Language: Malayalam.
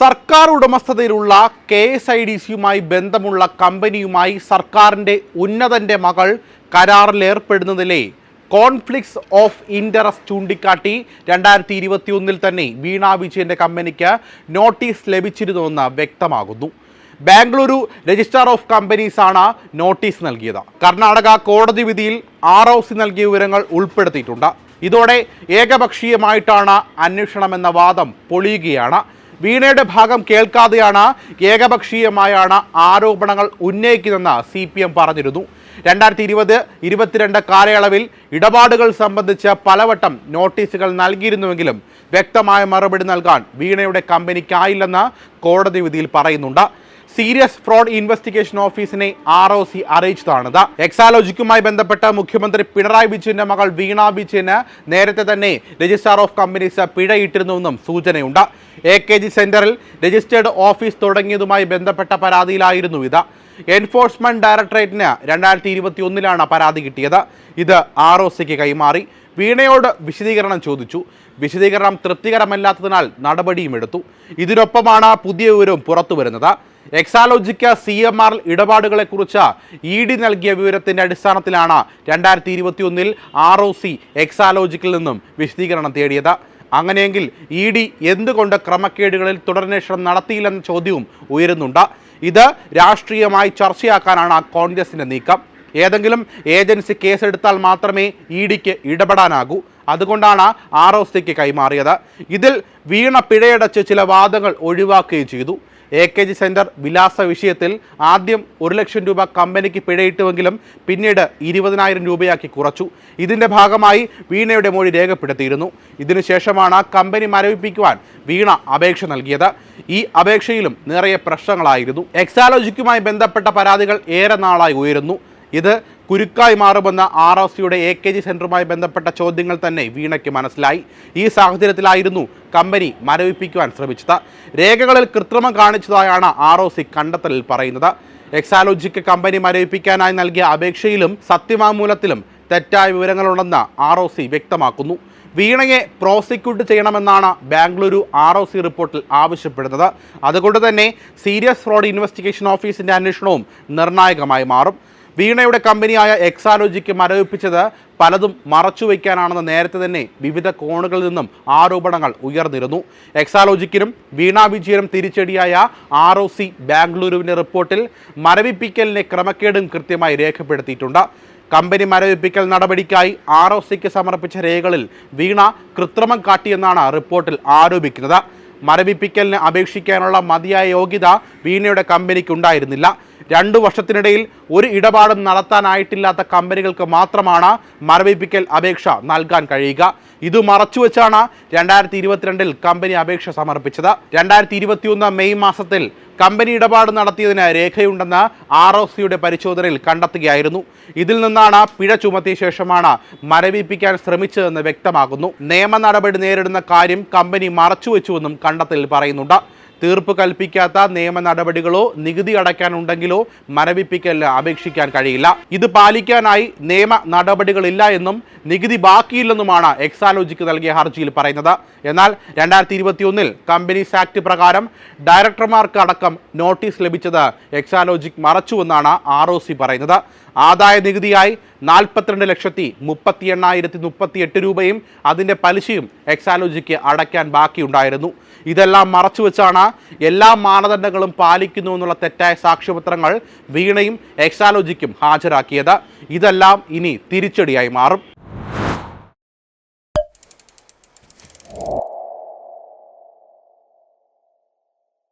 സർക്കാർ ഉടമസ്ഥതയിലുള്ള കെ എസ് ഐ ഡി സിയുമായി ബന്ധമുള്ള കമ്പനിയുമായി സർക്കാരിന്റെ ഉന്നതന്റെ മകൾ കരാറിലേർപ്പെടുന്നതിലെ കോൺഫ്ലിക്ട്സ് ഓഫ് ഇൻട്രസ്റ്റ് ചൂണ്ടിക്കാട്ടി രണ്ടായിരത്തി ഇരുപത്തി ഒന്നിൽ തന്നെ വീണ വിജയന്റെ കമ്പനിക്ക് നോട്ടീസ് ലഭിച്ചിരുന്നുവെന്ന് വ്യക്തമാകുന്നു. ബാംഗ്ലൂരു രജിസ്ട്രാർ ഓഫ് കമ്പനീസ് ആണ് നോട്ടീസ് നൽകിയത്. കർണാടക കോടതി വിധിയിൽ ആർ ഒ സി നൽകിയ വിവരങ്ങൾ ഉൾപ്പെടുത്തിയിട്ടുണ്ട്. ഇതോടെ ഏകപക്ഷീയമായിട്ടാണ് അന്വേഷണമെന്ന വാദം പൊളിയുകയാണ്. വീണയുടെ ഭാഗം കേൾക്കാതെയാണ് ഏകപക്ഷീയമായാണ് ആരോപണങ്ങൾ ഉന്നയിക്കുന്നതെന്ന് സി പി എം പറഞ്ഞിരുന്നു. രണ്ടായിരത്തി ഇരുപത് ഇരുപത്തിരണ്ട് കാലയളവിൽ ഇടപാടുകൾ സംബന്ധിച്ച് പലവട്ടം നോട്ടീസുകൾ നൽകിയിരുന്നുവെങ്കിലും വ്യക്തമായ മറുപടി നൽകാൻ വീണയുടെ കമ്പനിക്കായില്ലെന്ന് കോടതി വിധിയിൽ പറയുന്നുണ്ട്. സീരിയസ് ഫ്രോഡ് ഇൻവെസ്റ്റിഗേഷൻ ഓഫീസിനെ ആർ ഒ സി അറിയിച്ചതാണിത്. എക്സാലോജിക്കുമായി ബന്ധപ്പെട്ട് മുഖ്യമന്ത്രി പിണറായി വിജയന്റെ മകൾ വീണ വിജയന് നേരത്തെ തന്നെ രജിസ്ട്രാർ ഓഫ് കമ്പനീസ് പിഴയിട്ടിരുന്നുവെന്നും സൂചനയുണ്ട്. എ കെ ജി സെന്ററിൽ രജിസ്റ്റേർഡ് ഓഫീസ് തുടങ്ങിയതുമായി ബന്ധപ്പെട്ട പരാതിയിലായിരുന്നു ഇത്. എൻഫോഴ്സ്മെന്റ് ഡയറക്ടറേറ്റിന് രണ്ടായിരത്തി ഇരുപത്തി ഒന്നിലാണ് പരാതി കിട്ടിയത്. ഇത് ആർ ഒ സിക്ക് കൈമാറി. വീണയോട് വിശദീകരണം ചോദിച്ചു. വിശദീകരണം തൃപ്തികരമല്ലാത്തതിനാൽ നടപടിയും എടുത്തു. ഇതിനൊപ്പമാണ് പുതിയ വിവരവും പുറത്തു വരുന്നത് എക്സാലോജിക്ക് സി എം ആർ ഇടപാടുകളെക്കുറിച്ച് ഇ ഡി നൽകിയ വിവരത്തിന്റെ അടിസ്ഥാനത്തിലാണ് രണ്ടായിരത്തി ഇരുപത്തി ഒന്നിൽ ആർ ഒ സി എക്സാലോജിക്കിൽ നിന്നും വിശദീകരണം തേടിയത്. അങ്ങനെയെങ്കിൽ ഇ ഡി എന്തുകൊണ്ട് ക്രമക്കേടുകളിൽ തുടരന്വേഷണം നടത്തിയില്ലെന്ന ചോദ്യവും ഉയരുന്നുണ്ട്. ഇത് രാഷ്ട്രീയമായി ചർച്ചയാക്കാനാണ് കോൺഗ്രസിന്റെ നീക്കം. ഏതെങ്കിലും ഏജൻസി കേസെടുത്താൽ മാത്രമേ ഇ ഡിക്ക് ഇടപെടാനാകൂ. അതുകൊണ്ടാണ് ആർ ഒ സിക്ക് കൈമാറിയത്. ഇതിൽ വീണ പിഴയടച്ച് ചില വാദങ്ങൾ ഒഴിവാക്കുകയും ചെയ്തു. എ കെ ജി സെന്റർ വിലാസ വിഷയത്തിൽ ആദ്യം ഒരു ലക്ഷം രൂപ കമ്പനിക്ക് പിഴയിട്ടുവെങ്കിലും പിന്നീട് ഇരുപതിനായിരം രൂപയാക്കി കുറച്ചു. ഇതിന്റെ ഭാഗമായി വീണയുടെ മൊഴി രേഖപ്പെടുത്തിയിരുന്നു. ഇതിനുശേഷമാണ് കമ്പനി മരവിപ്പിക്കുവാൻ വീണ അപേക്ഷ നൽകിയത്. ഈ അപേക്ഷയിലും നിറയെ പ്രശ്നങ്ങളായിരുന്നു. എക്സാലോജിക്കുമായി ബന്ധപ്പെട്ട പരാതികൾ ഏറെ നാളായി ഉയരുന്നു. ഇത് കുരുക്കായി മാറുമെന്ന ആർ ഒ സിയുടെ എ കെ ജി സെന്ററുമായി ബന്ധപ്പെട്ട ചോദ്യങ്ങൾ തന്നെ വീണയ്ക്ക് മനസ്സിലായി. ഈ സാഹചര്യത്തിലായിരുന്നു കമ്പനി മരവിപ്പിക്കുവാൻ ശ്രമിച്ചത്. രേഖകളിൽ കൃത്രിമം കാണിച്ചതായാണ് ആർ ഒ സി കണ്ടെത്തലിൽ പറയുന്നത്. എക്സാലോജിക്ക് കമ്പനി മരവിപ്പിക്കാനായി നൽകിയ അപേക്ഷയിലും സത്യവാങ്മൂലത്തിലും തെറ്റായ വിവരങ്ങളുണ്ടെന്ന് ആർ ഒ സി വ്യക്തമാക്കുന്നു. വീണയെ പ്രോസിക്യൂട്ട് ചെയ്യണമെന്നാണ് ബാംഗ്ലൂരു ആർ ഒ സി റിപ്പോർട്ടിൽ ആവശ്യപ്പെടുന്നത്. അതുകൊണ്ട് തന്നെ സീരിയസ് ഫ്രോഡ് ഇൻവെസ്റ്റിഗേഷൻ ഓഫീസിന്റെ അന്വേഷണവും നിർണായകമായി മാറും. വീണയുടെ കമ്പനിയായ എക്സാലോജിക്ക് മരവിപ്പിച്ചത് പലതും മറച്ചുവെക്കാനാണെന്ന് നേരത്തെ തന്നെ വിവിധ കോണുകളിൽ നിന്നും ആരോപണങ്ങൾ ഉയർന്നിരുന്നു. എക്സാലോജിക്കിനും വീണ വിജയനും തിരിച്ചടിയായ ആർ ഒ സി ബാംഗ്ലൂരുവിന്റെ റിപ്പോർട്ടിൽ മരവിപ്പിക്കലിനെ ക്രമക്കേടും കൃത്യമായി രേഖപ്പെടുത്തിയിട്ടുണ്ട്. കമ്പനി മരവിപ്പിക്കൽ നടപടിക്കായി ആർ ഒ സിക്ക് സമർപ്പിച്ച രേഖകളിൽ വീണ കൃത്രിമം കാട്ടിയെന്നാണ് റിപ്പോർട്ടിൽ ആരോപിക്കുന്നത്. മരവിപ്പിക്കലിന് അപേക്ഷിക്കാനുള്ള മതിയായ യോഗ്യത വീണയുടെ കമ്പനിക്ക് ഉണ്ടായിരുന്നില്ല രണ്ടു വർഷത്തിനിടയിൽ ഒരു ഇടപാടും നടത്താനായിട്ടില്ലാത്ത കമ്പനികൾക്ക് മാത്രമാണ് മരവിപ്പിക്കൽ അപേക്ഷ നൽകാൻ കഴിയുക. ഇത് മറച്ചുവെച്ചാണ് രണ്ടായിരത്തി ഇരുപത്തിരണ്ടിൽ കമ്പനി അപേക്ഷ സമർപ്പിച്ചത്. രണ്ടായിരത്തി ഇരുപത്തിയൊന്ന് മെയ് മാസത്തിൽ കമ്പനി ഇടപാട് നടത്തിയതിന് രേഖയുണ്ടെന്ന് ആർ ഒ സിയുടെ പരിശോധനയിൽ കണ്ടെത്തുകയായിരുന്നു. ഇതിൽ നിന്നാണ് പിഴ ചുമത്തിയ ശേഷമാണ് മരവിപ്പിക്കാൻ ശ്രമിച്ചതെന്ന് വ്യക്തമാകുന്നു. നിയമ നടപടി നേരിടുന്ന കാര്യം കമ്പനി മറച്ചുവെച്ചുവെന്നും കണ്ടെത്തലിൽ പറയുന്നുണ്ട്. തീർപ്പ് കൽപ്പിക്കാത്ത നിയമ നടപടികളോ നികുതി അടയ്ക്കാനുണ്ടെങ്കിലോ മരവിപ്പിക്കൽ അപേക്ഷിക്കാൻ കഴിയില്ല. ഇത് പാലിക്കാനായി നിയമ നടപടികളില്ല എന്നും നികുതി ബാക്കിയില്ലെന്നുമാണ് എക്സാലോജിക്ക് നൽകിയ ഹർജിയിൽ പറയുന്നത്. എന്നാൽ രണ്ടായിരത്തി ഇരുപത്തിയൊന്നിൽ കമ്പനീസ് ആക്ട് പ്രകാരം ഡയറക്ടർമാർക്ക് അടക്കം നോട്ടീസ് ലഭിച്ചത് എക്സാലോജിക് മറച്ചുവെന്നാണ് ആർ ഒ സി പറയുന്നത്. ആദായ നികുതിയായി നാൽപ്പത്തിരണ്ട് ലക്ഷത്തി മുപ്പത്തി എണ്ണായിരത്തി മുപ്പത്തി എട്ട് രൂപയും അതിന്റെ പലിശയും എക്സാലോജിക്ക് അടയ്ക്കാൻ ബാക്കിയുണ്ടായിരുന്നു. ഇതെല്ലാം മറച്ചു വെച്ചാണ് എല്ലാ മാനദണ്ഡങ്ങളും പാലിക്കുന്നു എന്നുള്ള തെറ്റായ സാക്ഷ്യപത്രങ്ങൾ വീണയും എക്സാലോജിക്കും ഹാജരാക്കിയത്. ഇതെല്ലാം ഇനി തിരിച്ചടിയായി മാറും.